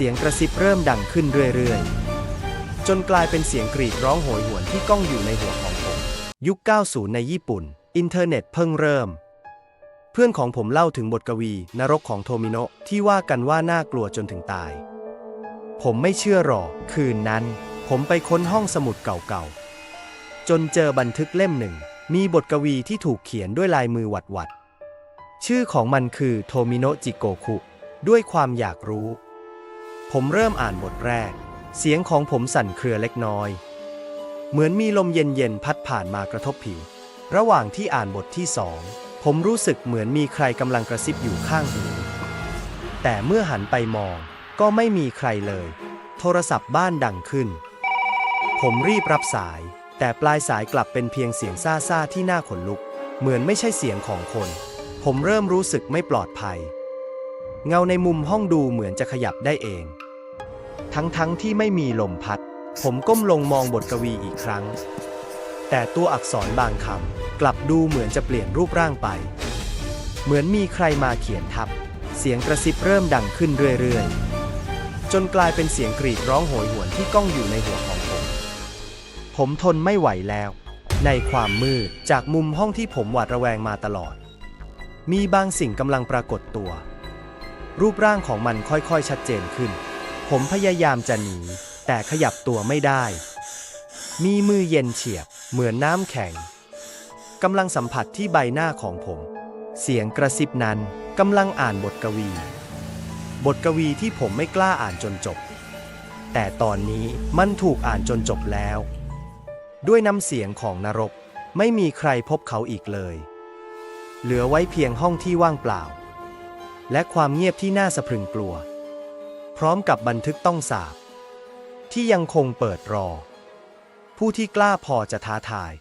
เสียงกระซิบเริ่มดังขึ้นเรื่อยๆ จนกลายเป็นเสียงกรีดร้องโหยหวนที่ก้องอยู่ในหัวของผม ยุค 90 ในญี่ปุ่น อินเทอร์เน็ตเพิ่งเริ่ม เพื่อนของผมเล่าถึงบทกวี นรกของโทมิโนะที่ว่ากันว่าน่ากลัวจนถึงตาย ผมไม่เชื่อหรอก คืนนั้น ผมไปค้นห้องสมุดเก่าๆ จนเจอบันทึกเล่มหนึ่ง มีบทกวีที่ถูกเขียนด้วยลายมือหวัดๆ ชื่อของมันคือโทมิโนะจิโกคุ ด้วยความอยากรู้ ผมเริ่มอ่านบทแรก เสียงของผมสั่นเครือเล็กน้อย เหมือนมีลมเย็นๆพัดผ่านมากระทบผิว ระหว่างที่อ่านบทที่สอง ผมรู้สึกเหมือนมีใครกำลังกระซิบอยู่ข้างหู แต่เมื่อหันไปมองก็ไม่มีใครเลย โทรศัพท์บ้านดังขึ้น ผมรีบรับสาย แต่ปลายสายกลับเป็นเพียงเสียงซ่าๆที่น่าขนลุก เหมือนไม่ใช่เสียงของคน ผมเริ่มรู้สึกไม่ปลอดภัย เงาในมุมห้องดูเหมือนจะขยับได้เอง ทั้งๆทที่ไม่มีลมพัด ผมก้มลงมองบทกวีอีกครั้ง แต่ตัวอักษรบางคำกลับดูเหมือนจะเปลี่ยนรูปร่างไป เหมือนมีใครมาเขียนทับ เสียงกระซิบเริ่มดังขึ้นเรื่อยๆ จนกลายเป็นเสียงกรีดร้องโหยหวนที่ก้องอยู่ในหัวของผม ผมทนไม่ไหวแล้ว ในความมืดจากมุมห้องที่ผมหวาดระแวงมาตลอด มีบางสิ่งกำลังปรากฏตัว รูปร่างของมันค่อยๆชัดเจนขึ้น ผมพยายามจะหนี แต่ขยับตัวไม่ได้ มีมือเย็นเฉียบ เหมือนน้ำแข็งกำลังสัมผัสที่ใบหน้าของผม เสียงกระซิบนั้นกำลังอ่านบทกวี บทกวีที่ผมไม่กล้าอ่านจนจบ แต่ตอนนี้มันถูกอ่านจนจบแล้ว ด้วยน้ำเสียงของนรกไม่มีใครพบเขาอีกเลย เหลือไว้เพียงห้องที่ว่างเปล่า และความเงียบที่น่าสะพรึงกลัว พร้อมกับบันทึกต้องสาบ ที่ยังคงเปิดรอ ผู้ที่กล้าพอจะท้าทาย